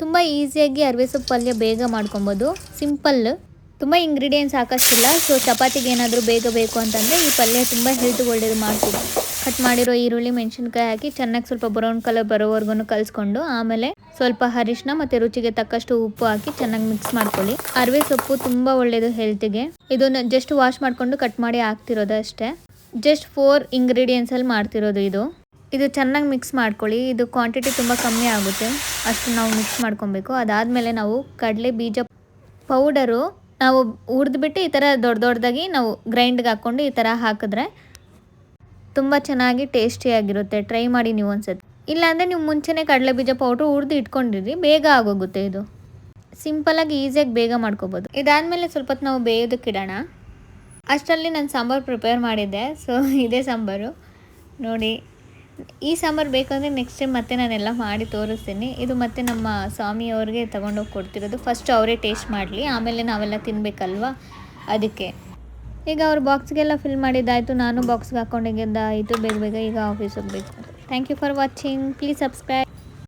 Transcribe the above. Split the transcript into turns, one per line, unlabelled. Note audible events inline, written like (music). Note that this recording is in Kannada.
ತುಂಬ ಈಸಿಯಾಗಿ ಅರಿವೆ ಸೊಪ್ಪು ಪಲ್ಯ ಬೇಗ ಮಾಡ್ಕೊಬೋದು. ಸಿಂಪಲ್. ತುಂಬ ಇಂಗ್ರೀಡಿಯೆಂಟ್ಸ್ ಸಾಕಷ್ಟಿಲ್ಲ ಸೊ ಚಪಾತಿಗೆ ಏನಾದರೂ ಬೇಗ ಬೇಕು ಅಂತಂದರೆ ಈ ಪಲ್ಯ ತುಂಬ ಹೆಲ್ತ್ ಒಳ್ಳೇದು ಮಾಡ್ತೀವಿ ಕಟ್ ಮಾಡಿರೋ ಈರುಳ್ಳಿ, ಮೆಣಸಿನ್ಕಾಯಿ ಹಾಕಿ ಚೆನ್ನಾಗಿ ಸ್ವಲ್ಪ ಬ್ರೌನ್ ಕಲರ್ ಬರೋವರೆಗೂ ಕಲಿಸ್ಕೊಂಡು ಆಮೇಲೆ ಸ್ವಲ್ಪ ಅರಿಶಿನ ಮತ್ತು ರುಚಿಗೆ ತಕ್ಕಷ್ಟು ಉಪ್ಪು ಹಾಕಿ ಚೆನ್ನಾಗಿ ಮಿಕ್ಸ್ ಮಾಡ್ಕೊಳ್ಳಿ. ಅರಿವೆ ಸೊಪ್ಪು ತುಂಬ ಒಳ್ಳೆಯದು ಹೆಲ್ತಿಗೆ ಇದನ್ನು ಜಸ್ಟ್ ವಾಶ್ ಮಾಡಿಕೊಂಡು ಕಟ್ ಮಾಡಿ ಹಾಕ್ತಿರೋದು ಅಷ್ಟೇ ಜಸ್ಟ್ ಫೋರ್ ಇಂಗ್ರೀಡಿಯೆಂಟ್ಸಲ್ಲಿ ಮಾಡ್ತಿರೋದು ಇದು. ಇದು ಚೆನ್ನಾಗಿ ಮಿಕ್ಸ್ ಮಾಡ್ಕೊಳ್ಳಿ. ಇದು ಕ್ವಾಂಟಿಟಿ ತುಂಬ ಕಮ್ಮಿ ಆಗುತ್ತೆ. ಅಷ್ಟು ನಾವು ಮಿಕ್ಸ್ ಮಾಡ್ಕೊಬೇಕು. ಅದಾದಮೇಲೆ ನಾವು ಕಡಲೆ ಬೀಜ ಪೌಡರು ನಾವು ಹುರಿದ್ಬಿಟ್ಟು ಈ ಥರ ದೊಡ್ಡ ದೊಡ್ಡದಾಗಿ ನಾವು ಗ್ರೈಂಡ್ಗೆ ಹಾಕ್ಕೊಂಡು ಈ ಥರ ಹಾಕಿದ್ರೆ ತುಂಬ ಚೆನ್ನಾಗಿ ಟೇಸ್ಟಿಯಾಗಿರುತ್ತೆ ಟ್ರೈ ಮಾಡಿ ನೀವು ಒಂದ್ಸತಿ ಇಲ್ಲಾಂದರೆ ನೀವು ಮುಂಚೆನೇ ಕಡಲೆ ಬೀಜ ಪೌಡ್ರು ಹುರಿದು ಇಟ್ಕೊಂಡಿರಿ. ಬೇಗ ಆಗೋಗುತ್ತೆ ಇದು. ಸಿಂಪಲಾಗಿ ಈಸಿಯಾಗಿ ಬೇಗ ಮಾಡ್ಕೋಬೋದು. ಇದಾದಮೇಲೆ ಸ್ವಲ್ಪ ಹೊತ್ತು ನಾವು ಬೇಯೋದಕ್ಕಿಡೋಣ ಅಷ್ಟರಲ್ಲಿ ನಾನು ಸಾಂಬಾರು ಪ್ರಿಪೇರ್ ಮಾಡಿದ್ದೆ. ಸೊ (laughs) ಇದೇ ಸಾಂಬಾರು. ನೋಡಿ. ಈ ಸಾಂಬಾರು ಬೇಕಂದರೆ ನೆಕ್ಸ್ಟ್ ಟೈಮ್ ಮತ್ತೆ ನಾನೆಲ್ಲ ಮಾಡಿ ತೋರಿಸ್ತೀನಿ. ಇದು ಮತ್ತೆ ನಮ್ಮ ಸ್ವಾಮಿಯವ್ರಿಗೆ ತೊಗೊಂಡೋಗಿ ಕೊಡ್ತಿರೋದು. ಫಸ್ಟ್ ಅವರೇ ಟೇಸ್ಟ್ ಮಾಡಲಿ, ಆಮೇಲೆ ನಾವೆಲ್ಲ ತಿನ್ನಬೇಕಲ್ವಾ ಅದಕ್ಕೆ. ಈಗ ಅವ್ರ ಬಾಕ್ಸ್ಗೆಲ್ಲ ಫಿಲ್ ಮಾಡಿದ್ದಾಯಿತು. ನಾನು ಬಾಕ್ಸ್ಗೆ ಹಾಕೊಂಡಿದ್ದಾಯಿತು ಬೇಗ ಬೇಗ ಈಗ ಆಫೀಸ್ ಹೋಗಬೇಕು. Thank you for watching please subscribe